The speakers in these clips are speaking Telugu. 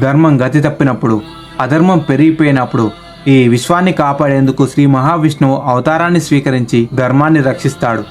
ధర్మం గతి తప్పినప్పుడు అధర్మం పెరిగిపోయినప్పుడు ఈ విశ్వాన్ని కాపాడేందుకు శ్రీ మహావిష్ణువు అవతారాన్ని స్వీకరించి ధర్మాన్ని రక్షిస్తాడు.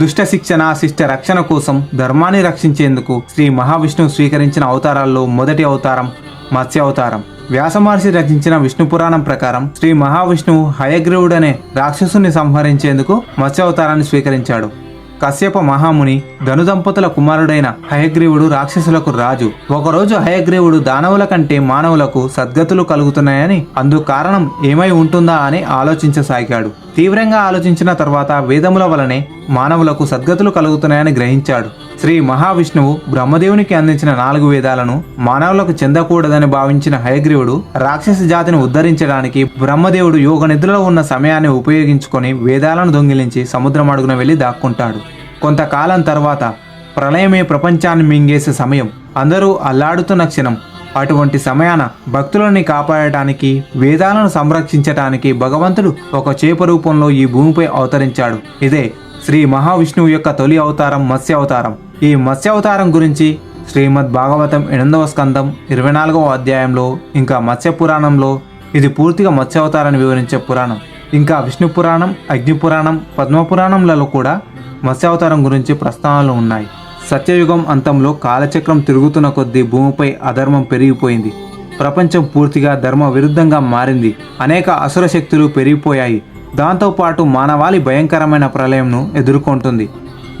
దుష్ట శిక్షణ శిష్ట రక్షణ కోసం ధర్మాన్ని రక్షించేందుకు శ్రీ మహావిష్ణువు స్వీకరించిన అవతారాల్లో మొదటి అవతారం మత్స్య అవతారం. వ్యాసమహర్షి రచించిన విష్ణు పురాణం ప్రకారం శ్రీ మహావిష్ణువు హయగ్రీవుడనే రాక్షసుని సంహరించేందుకు మత్స్య అవతారాన్ని స్వీకరించాడు. కశ్యప మహాముని ధనుదంపతుల కుమారుడైన హయగ్రీవుడు రాక్షసులకు రాజు. ఒకరోజు హయగ్రీవుడు దానవుల కంటే మానవులకు సద్గతులు కలుగుతున్నాయని అందుకు కారణం ఏమై ఉంటుందా అని ఆలోచించసాగాడు. తీవ్రంగా ఆలోచించిన తర్వాత వేదముల వలనే మానవులకు సద్గతులు కలుగుతున్నాయని గ్రహించాడు. శ్రీ మహావిష్ణువు బ్రహ్మదేవునికి అందించిన నాలుగు వేదాలను మానవులకు చెందకూడదని భావించిన హయగ్రీవుడు రాక్షస జాతిని ఉద్ధరించడానికి బ్రహ్మదేవుడు యోగ నిద్రలో ఉన్న సమయాన్ని ఉపయోగించుకొని వేదాలను దొంగిలించి సముద్రం అడుగున వెళ్ళి దాక్కుంటాడు. కొంతకాలం తర్వాత ప్రళయమే ప్రపంచాన్ని మింగేసే సమయం. అందరూ అల్లాడుతున్న క్షణం. అటువంటి సమయాన భక్తులని కాపాడటానికి వేదాలను సంరక్షించటానికి భగవంతుడు ఒక చేప రూపంలో ఈ భూమిపై అవతరించాడు. ఇదే శ్రీ మహావిష్ణువు యొక్క తొలి అవతారం మత్స్య అవతారం. ఈ మత్స్యావతారం గురించి శ్రీమద్ భాగవతం ఎనిమిదవ స్కందం ఇరవై నాలుగవ అధ్యాయంలో ఇంకా మత్స్య పురాణంలో ఇది పూర్తిగా మత్స్య అవతారాన్ని వివరించే పురాణం. ఇంకా విష్ణు పురాణం అగ్ని పురాణం పద్మ పురాణంలలో కూడా మత్స్యావతారం గురించి ప్రస్తావనలు ఉన్నాయి. సత్యయుగం అంతంలో కాలచక్రం తిరుగుతున్న కొద్దీ భూమిపై అధర్మం పెరిగిపోయింది. ప్రపంచం పూర్తిగా ధర్మ విరుద్ధంగా మారింది. అనేక అసుర శక్తులు పెరిగిపోయాయి. దాంతోపాటు మానవాళి భయంకరమైన ప్రళయంను ఎదుర్కొంటుంది.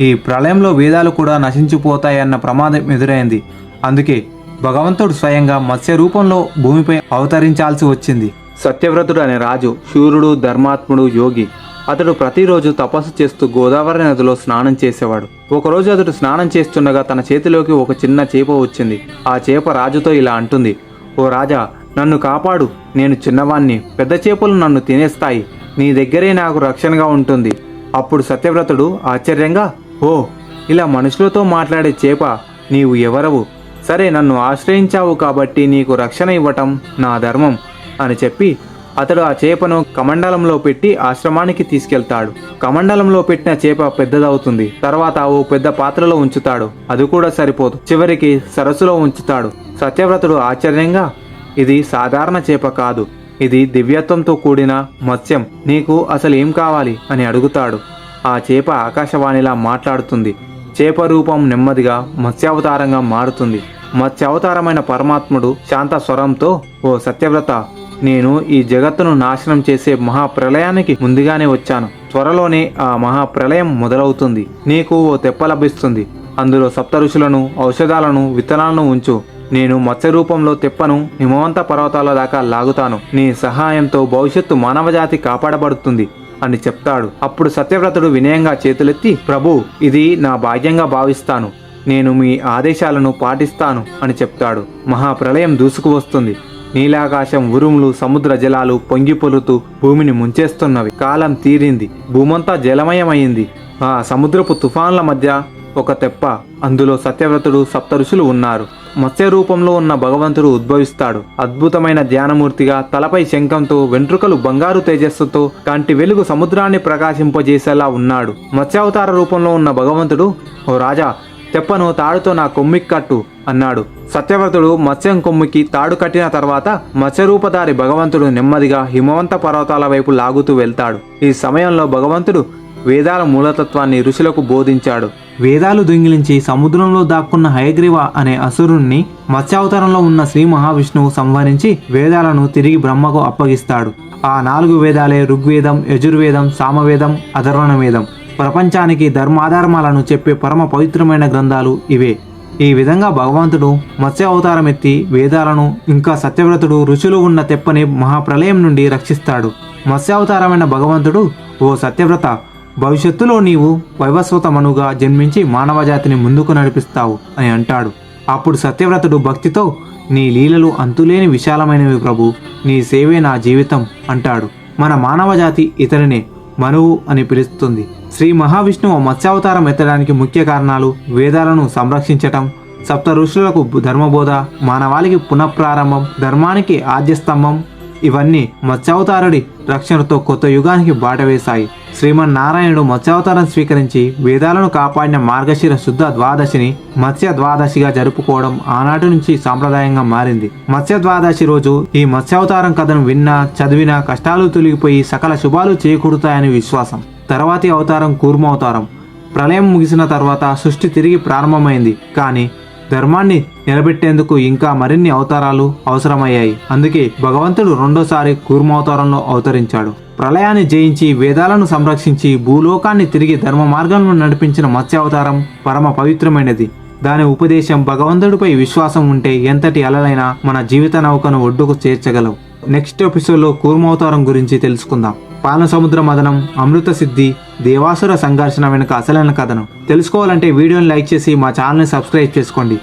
ఈ ప్రళయంలో వేదాలు కూడా నశించిపోతాయన్న ప్రమాదం ఎదురైంది. అందుకే భగవంతుడు స్వయంగా మత్స్య రూపంలో భూమిపై అవతరించాల్సి వచ్చింది. సత్యవ్రతుడు అనే రాజు శూరుడు ధర్మాత్ముడు యోగి అతడు ప్రతిరోజు తపస్సు చేస్తూ గోదావరి నదిలో స్నానం చేసేవాడు. ఒకరోజు అతడు స్నానం చేస్తుండగా తన చేతిలోకి ఒక చిన్న చేప వచ్చింది. ఆ చేప రాజుతో ఇలా అంటుంది ఓ రాజా నన్ను కాపాడు. నేను చిన్నవాణ్ణి. పెద్ద చేపలు నన్ను తినేస్తాయి. నీ దగ్గరే నాకు రక్షణగా ఉంటుంది. అప్పుడు సత్యవ్రతుడు ఆశ్చర్యంగా ఓ ఇలా మనుషులతో మాట్లాడే చేప నీవు ఎవరవు? సరే నన్ను ఆశ్రయించావు కాబట్టి నీకు రక్షణ ఇవ్వటం నా ధర్మం అని చెప్పి అతడు ఆ చేపను కమండలంలో పెట్టి ఆశ్రమానికి తీసుకెళ్తాడు. కమండలంలో పెట్టిన చేప పెద్దదవుతుంది. తర్వాత ఓ పెద్ద పాత్రలో ఉంచుతాడు. అది కూడా సరిపోదు. చివరికి సరస్సులో ఉంచుతాడు. సత్యవ్రతుడు ఆశ్చర్యంగా ఇది సాధారణ చేప కాదు. ఇది దివ్యత్వంతో కూడిన మత్స్యం. నీకు అసలు ఏం కావాలి? అని అడుగుతాడు. ఆ చేప ఆకాశవాణిలా మాట్లాడుతుంది. చేప రూపం నెమ్మదిగా మత్స్యావతారంగా మారుతుంది. మత్స్యావతారమైన పరమాత్ముడు శాంత స్వరంతో ఓ సత్యవ్రత నేను ఈ జగత్తును నాశనం చేసే మహాప్రలయానికి ముందుగానే వచ్చాను. త్వరలోనే ఆ మహాప్రలయం మొదలవుతుంది. నీకు ఓ తెప్ప లభిస్తుంది. అందులో సప్త ఋషులను ఔషధాలను విత్తనాలను ఉంచు. నేను మత్స్య రూపంలో తెప్పను హిమవంత పర్వతాల దాకా లాగుతాను. నీ సహాయంతో భవిష్యత్తు మానవజాతి కాపాడబడుతుంది. అని చెప్తాడు. అప్పుడు సత్యవ్రతుడు వినయంగా చేతులెత్తి ప్రభు ఇది నా భాగ్యంగా భావిస్తాను. నేను మీ ఆదేశాలను పాటిస్తాను అని చెప్తాడు. మహాప్రళయం దూసుకువస్తుంది నీలాకాశం ఉరుములు సముద్ర జలాలు పొంగి పొలుతూ భూమిని ముంచేస్తున్నవి. కాలం తీరింది. భూమంతా జలమయమైంది. ఆ సముద్రపు తుఫాన్ల మధ్య ఒక తెప్ప. అందులో సత్యవ్రతుడు సప్తరుషులు ఉన్నారు. మత్స్య రూపంలో ఉన్న భగవంతుడు ఉద్భవిస్తాడు. అద్భుతమైన ధ్యానమూర్తిగా తలపై శంఖంతో వెంట్రుకలు బంగారు తేజస్సుతో కంటి వెలుగు సముద్రాన్ని ప్రకాశింపజేసేలా ఉన్నాడు. మత్స్యావతార రూపంలో ఉన్న భగవంతుడు ఓ రాజా తెప్పను తాడుతో నా కొమ్మికి కట్టు అన్నాడు. సత్యవ్రతుడు మత్స్యం కొమ్మికి తాడు కట్టిన తర్వాత మత్స్యరూపధారి భగవంతుడు నెమ్మదిగా హిమవంత పర్వతాల వైపు లాగుతూ వెళ్తాడు. ఈ సమయంలో భగవంతుడు వేదాల మూలతత్వాన్ని ఋషులకు బోధించాడు. వేదాలు దొంగిలించి సముద్రంలో దాక్కున్న హయగ్రీవ అనే అసురుణ్ణి మత్స్యావతారంలో ఉన్న శ్రీ మహావిష్ణువు సంహరించి వేదాలను తిరిగి బ్రహ్మకు అప్పగిస్తాడు. ఆ నాలుగు వేదాలే ఋగ్వేదం యజుర్వేదం సామవేదం అధర్వణ వేదం ప్రపంచానికి ధర్మాధర్మాలను చెప్పే పరమ పవిత్రమైన గ్రంథాలు ఇవే. ఈ విధంగా భగవంతుడు మత్స్య అవతారం ఎత్తి వేదాలను ఇంకా సత్యవ్రతుడు ఋషులు ఉన్న తెప్పని మహాప్రలయం నుండి రక్షిస్తాడు. మత్స్యావతారమైన భగవంతుడు ఓ సత్యవ్రత భవిష్యత్తులో నీవు వైవస్వతమనుగా జన్మించి మానవజాతిని ముందుకు నడిపిస్తావు అని అంటాడు. అప్పుడు సత్యవ్రతుడు భక్తితో నీ లీలలు అంతులేని విశాలమైనవి ప్రభు నీ సేవే నా జీవితం అంటాడు. మన మానవజాతి ఇతరునే మనువు అని పిలుస్తుంది. శ్రీ మహావిష్ణువు మత్స్యావతారం ఎత్తడానికి ముఖ్య కారణాలు వేదాలను సంరక్షించటం సప్త ఋషులకు ధర్మబోధ మానవాళికి పునఃప్రారంభం ధర్మానికి ఆద్యస్తంభం ఇవన్నీ మత్స్యావతారుడి రక్షణతో కొత్త యుగానికి బాట వేశాయి. శ్రీమన్నారాయణుడు మత్స్యావతారం స్వీకరించి వేదాలను కాపాడిన మార్గశిర శుద్ధ ద్వాదశిని మత్స్య ద్వాదశిగా జరుపుకోవడం ఆనాటి నుంచి సాంప్రదాయంగా మారింది. మత్స్య ద్వాదశి రోజు ఈ మత్స్యావతారం కథను విన్నా చదివినా కష్టాలు తొలగిపోయి సకల శుభాలు చేకూరుతాయని విశ్వాసం. తర్వాతి అవతారం కూర్మ అవతారం. ప్రళయం ముగిసిన తర్వాత సృష్టి తిరిగి ప్రారంభమైంది. కానీ ధర్మాన్ని నిలబెట్టేందుకు ఇంకా మరిన్ని అవతారాలు అవసరమయ్యాయి. అందుకే భగవంతుడు రెండోసారి కూర్మావతారంలో అవతరించాడు. ప్రళయాన్ని జయించి వేదాలను సంరక్షించి భూలోకాన్ని తిరిగి ధర్మ మార్గంలో నడిపించిన మత్స్యావతారం పరమ పవిత్రమైనది. దాని ఉపదేశం భగవంతుడిపై విశ్వాసం ఉంటే ఎంతటి అలలైనా మన జీవిత నౌకను ఒడ్డుకు చేర్చగలవు నెక్స్ట్ ఎపిసోడ్లో కూర్మావతారం గురించి తెలుసుకుందాం. పాలన సముద్ర మదనం అమృత సిద్ధి దేవాసుర సంఘర్షణ వెనుక అసలైన కథను. తెలుసుకోవాలంటే వీడియోని లైక్ చేసి మా ఛానల్ని సబ్స్క్రైబ్ చేసుకోండి.